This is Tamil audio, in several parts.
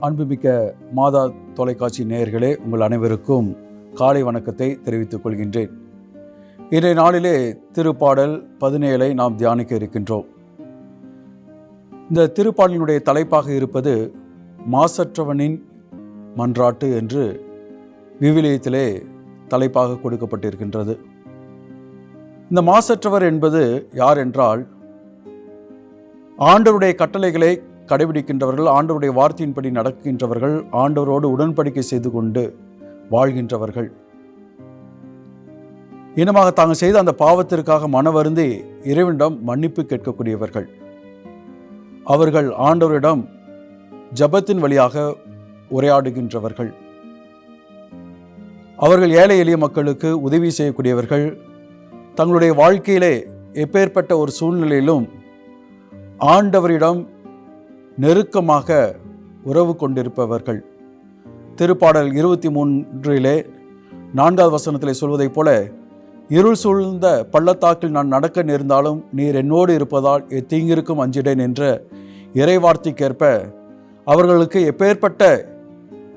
அன்புமிக்க மாதா தொலைக்காட்சி நேயர்களே உங்கள் அனைவருக்கும் காலை வணக்கத்தை தெரிவித்துக் கொள்கின்றேன். இன்றைய நாளிலே திருப்பாடல் பதினேழை நாம் தியானிக்க இருக்கின்றோம். இந்த திருப்பாடலினுடைய தலைப்பாக இருப்பது மாசற்றவனின் மன்றாட்டு என்று விவிலியத்திலே தலைப்பாக கொடுக்கப்பட்டிருக்கின்றது. இந்த மாசற்றவர் என்பது யார் என்றால் ஆண்டவருடைய கட்டளைகளை கடைபிடிக்கின்றவர்கள் ஆண்டவருடைய வார்த்தையின்படி நடக்கின்றவர்கள் ஆண்டவரோடு உடன்படிக்கை செய்து கொண்டு வாழ்கின்றவர்கள். இனமாக தாங்கள் செய்த அந்த பாவத்திற்காக மனவருந்தி இறைவனிடம் மன்னிப்பு கேட்கக்கூடியவர்கள். அவர்கள் ஆண்டவரிடம் ஜபத்தின் வழியாக உரையாடுகின்றவர்கள். அவர்கள் ஏழை எளிய மக்களுக்கு உதவி செய்யக்கூடியவர்கள். தங்களுடைய வாழ்க்கையிலே எப்பேற்பட்ட ஒரு சூழ்நிலையிலும் ஆண்டவரிடம் நெருக்கமாக உறவு கொண்டிருப்பவர்கள். திருப்பாடல் இருபத்தி மூன்றிலே நான்காவது வசனத்திலே சொல்வதைப் போல இருள் சூழ்ந்த பள்ளத்தாக்கில் நான் நடக்க நேர்ந்தாலும் நீர் என்னோடு இருப்பதால் தீங்கிருக்கும் அஞ்சிடேன் என்ற இறைவார்த்தைக்கேற்ப அவர்களுக்கு எப்பேற்பட்ட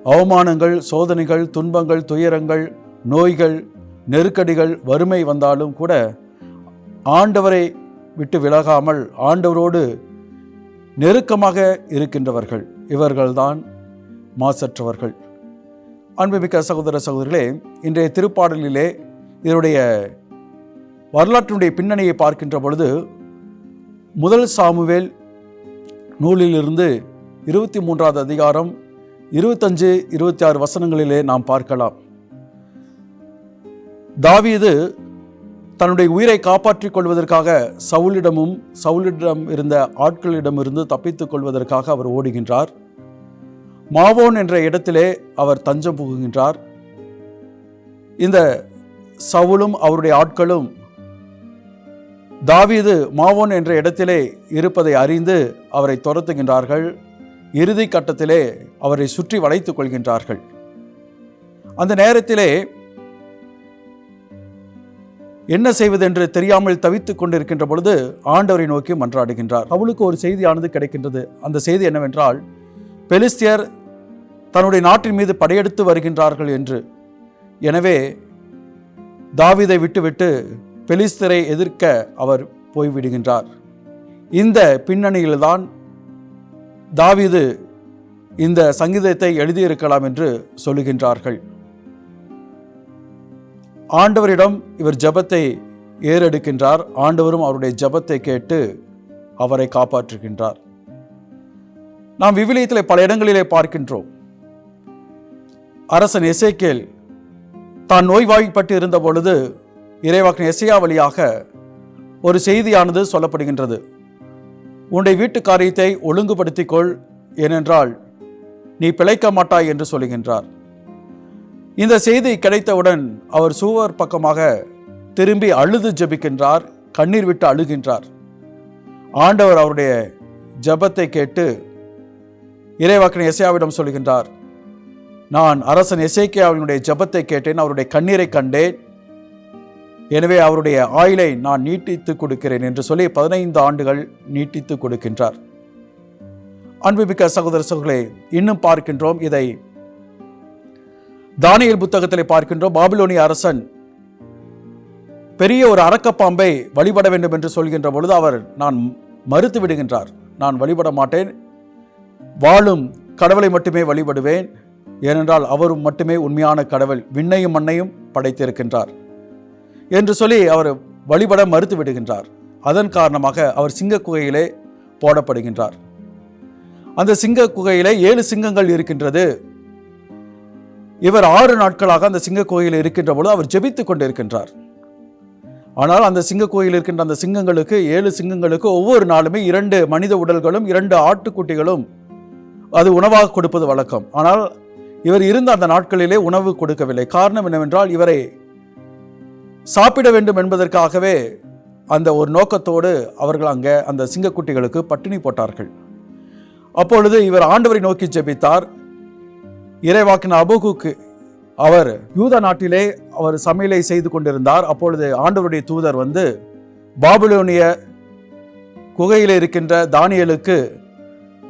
அவமானங்கள் சோதனைகள் துன்பங்கள் துயரங்கள் நோய்கள் நெருக்கடிகள் வறுமை வந்தாலும் கூட ஆண்டவரை விட்டு விலகாமல் ஆண்டவரோடு நெருக்கமாக இருக்கின்றவர்கள். இவர்கள்தான் மாசற்றவர்கள். அன்புமிக்க சகோதர சகோதரிகளே இன்றைய திருப்பாடலிலே இதனுடைய வரலாற்றினுடைய பின்னணியை பார்க்கின்ற பொழுது முதல் சாமுவேல் நூலிலிருந்து இருபத்தி மூன்றாவது அதிகாரம் இருபத்தஞ்சு இருபத்தி ஆறு வசனங்களிலே நாம் பார்க்கலாம். தாவீது தன்னுடைய உயிரை காப்பாற்றிக் கொள்வதற்காக சவுலிடமும் சவுலிடம் இருந்த ஆட்களிடமிருந்து தப்பித்துக் கொள்வதற்காக அவர் ஓடுகின்றார். மாவோன் என்ற இடத்திலே அவர் தஞ்சம் புகுகின்றார். இந்த சவுலும் அவருடைய ஆட்களும் தாவீது மாவோன் என்ற இடத்திலே இருப்பதை அறிந்து அவரை துரத்துகின்றார்கள். இறுதி கட்டத்திலே அவரை சுற்றி வளைத்துக் கொள்கின்றார்கள். அந்த நேரத்திலே என்ன செய்வதென்று தெரியாமல் தவித்துக் கொண்டிருக்கின்ற பொழுது ஆண்டவரை நோக்கி மன்றாடுகின்றார். அவளுக்கு ஒரு செய்தியானது கிடைக்கின்றது. அந்த செய்தி என்னவென்றால் பெலிஸ்தியர் தன்னுடைய நாட்டின் மீது படையெடுத்து வருகின்றார்கள் என்று. எனவே தாவிதை விட்டுவிட்டு பெலிஸ்தரை எதிர்க்க அவர் போய்விடுகின்றார். இந்த பின்னணியில்தான் தாவிது இந்த சங்கீதத்தை எழுதியிருக்கலாம் என்று சொல்லுகின்றார்கள். ஆண்டவரிடம் இவர் ஜபத்தை ஏறெடுக்கின்றார். ஆண்டவரும் அவருடைய ஜபத்தை கேட்டு அவரை காப்பாற்றுகின்றார். நாம் விவிலியத்தில் பல இடங்களிலே பார்க்கின்றோம். அரசன் எசேக்கேல் தான் நோய்வாய்ப்பட்டு இருந்த பொழுது இறைவாக்கின் எசையா வழியாக ஒரு செய்தியானது சொல்லப்படுகின்றது. உன்னுடைய வீட்டு காரியத்தை ஒழுங்குபடுத்திக்கொள் ஏனென்றால் நீ பிழைக்க மாட்டாய் என்று சொல்லுகின்றார். இந்த செய்தி கிடைத்தவுடன் அவர் சுவர் பக்கமாக திரும்பி அழுது ஜெபிக்கின்றார் கண்ணீர் விட்டு அழுகின்றார். ஆண்டவர் அவருடைய ஜெபத்தை கேட்டு இறைவாக்கன் எசையாவிடம் சொல்கின்றார் நான் அரசன் எசேக்கியாவினுடைய ஜபத்தை கேட்டேன் அவருடைய கண்ணீரை கண்டேன். எனவே அவருடைய ஆயுளை நான் நீட்டித்து கொடுக்கிறேன் என்று சொல்லி பதினைந்து ஆண்டுகள் நீட்டித்து கொடுக்கின்றார். அன்புமிக்க சகோதர சகோதரே இன்னும் பார்க்கின்றோம் இதை தானியல் புத்தகத்தில் பார்க்கின்றோம் பாபிலோனிய அரசன் பெரிய ஒரு அரக்கப்பாம்பை வழிபட வேண்டும் என்று சொல்கின்ற பொழுது அவர் நான் மறுத்து விடுகின்றார் நான் வழிபட மாட்டேன் வாழும் கடவுளை மட்டுமே வழிபடுவேன் ஏனென்றால் அவரும் மட்டுமே உண்மையான கடவுள் விண்ணையும் மண்ணையும் படைத்திருக்கின்றார் என்று சொல்லி அவர் வழிபட மறுத்து விடுகின்றார். அதன் காரணமாக அவர் சிங்க குகையிலே போடப்படுகின்றார். அந்த சிங்க குகையிலே ஏழு சிங்கங்கள் இருக்கின்றது. இவர் ஆறு நாட்களாக அந்த சிங்க கோயில் இருக்கின்ற பொழுது அவர் ஜெபித்துக் கொண்டிருக்கின்றார். ஆனால் அந்த சிங்க கோயில் இருக்கின்ற அந்த சிங்கங்களுக்கு ஏழு சிங்கங்களுக்கு ஒவ்வொரு நாளுமே இரண்டு மனித உடல்களும் இரண்டு ஆட்டுக்குட்டிகளும் அது உணவாக கொடுப்பது வழக்கம். ஆனால் இவர் இருந்த அந்த நாட்களிலே உணவு கொடுக்கவில்லை. காரணம் என்னவென்றால் இவரை சாப்பிட வேண்டும் என்பதற்காகவே அந்த ஒரு நோக்கத்தோடு அவர்கள் அங்கே அந்த சிங்கக்குட்டிகளுக்கு பட்டினி போட்டார்கள். அப்பொழுது இவர் ஆண்டவரை நோக்கி ஜெபித்தார். இறைவாக்கின அபோகுக்கு அவர் யூத நாட்டிலே அவர் சமையலை செய்து கொண்டிருந்தார். அப்பொழுது ஆண்டவருடைய தூதர் வந்து பாபிலோனிய குகையில் இருக்கின்ற தானியலுக்கு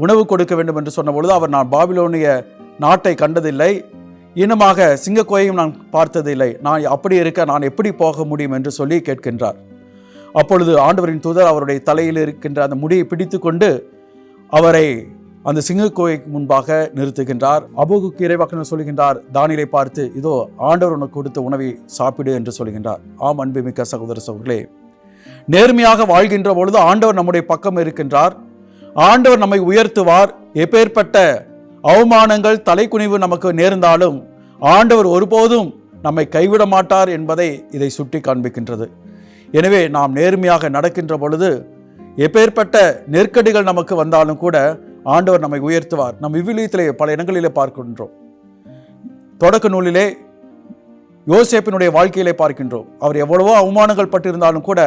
உணவு கொடுக்க வேண்டும் என்று சொன்ன பொழுது அவர் நான் பாபிலோனிய நாட்டை கண்டதில்லை. இனமாக சிங்கக்கோயையும் நான் பார்த்ததில்லை. நான் அப்படி இருக்க நான் எப்படி போக முடியும்? என்று சொல்லி கேட்கின்றார். அப்பொழுது ஆண்டவரின் தூதர் அவருடைய தலையில் இருக்கின்ற அந்த முடியை பிடித்து கொண்டு அவரை அந்த சிங்கக்கோய்க்கு முன்பாக நிறுத்துகின்றார். அபோகுக்கு இறைவாக்கனர் சொல்கின்றார் தானியலை பார்த்து இதோ ஆண்டவர் உனக்கு கொடுத்த உணவை சாப்பிடு என்று சொல்கின்றார் ஆம் அன்புமிக்க சகோதர சகோதரர்களே நேர்மையாக வாழ்கின்ற பொழுது ஆண்டவர் நம்முடைய பக்கம் இருக்கின்றார். ஆண்டவர் நம்மை உயர்த்துவார். எப்பேற்பட்ட அவமானங்கள் தலைக்குனிவு நமக்கு நேர்ந்தாலும் ஆண்டவர் ஒருபோதும் நம்மை கைவிட மாட்டார் என்பதை இதை சுட்டி காண்பிக்கின்றது. எனவே நாம் நேர்மையாக நடக்கின்ற பொழுது எப்பேற்பட்ட நெருக்கடிகள் நமக்கு வந்தாலும் கூட ஆண்டவர் நம்மை உயர்த்துவார். நம் விவிலியத்திலே பல இடங்களிலே பார்க்கின்றோம். தொடக்க நூலிலே யோசேப்பினுடைய வாழ்க்கையிலே பார்க்கின்றோம். அவர் எவ்வளவோ அவமானங்கள் பட்டிருந்தாலும் கூட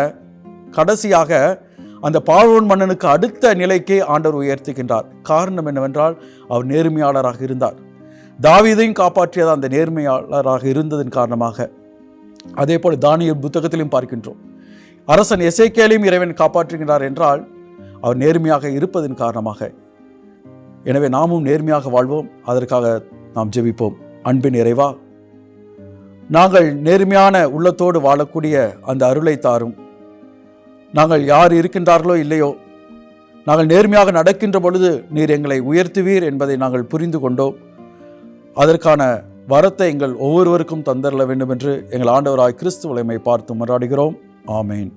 கடைசியாக அந்த பார்வோன் மன்னனுக்கு அடுத்த நிலைக்கு ஆண்டவர் உயர்த்துகின்றார். காரணம் என்னவென்றால் அவர் நேர்மையாளராக இருந்தார். தாவீதையும் காப்பாற்றியது அந்த நேர்மையாளராக இருந்ததன் காரணமாக. அதே போல் தானியல் புத்தகத்திலையும் பார்க்கின்றோம். அரசன் எசைக்கேலையும் இறைவன் காப்பாற்றுகின்றார் என்றால் அவர் நேர்மையாக இருப்பதன் காரணமாக. எனவே நாமும் நேர்மையாக வாழ்வோம். அதற்காக நாம் ஜெபிப்போம். அன்பின் நிறைவா நாங்கள் நேர்மையான உள்ளத்தோடு வாழக்கூடிய அந்த அருளை தாரும். நாங்கள் யார் இருக்கின்றார்களோ இல்லையோ நாங்கள் நேர்மையாக நடக்கின்ற பொழுது நீர் எங்களை உயர்த்துவீர் என்பதை நாங்கள் புரிந்து கொண்டோம். அதற்கான வரத்தை எங்கள் ஒவ்வொருவருக்கும் தந்தரல வேண்டும் என்று எங்கள் ஆண்டவராய் கிறிஸ்து வலைமை பார்த்து மன்றாடுகிறோம். ஆமேன்.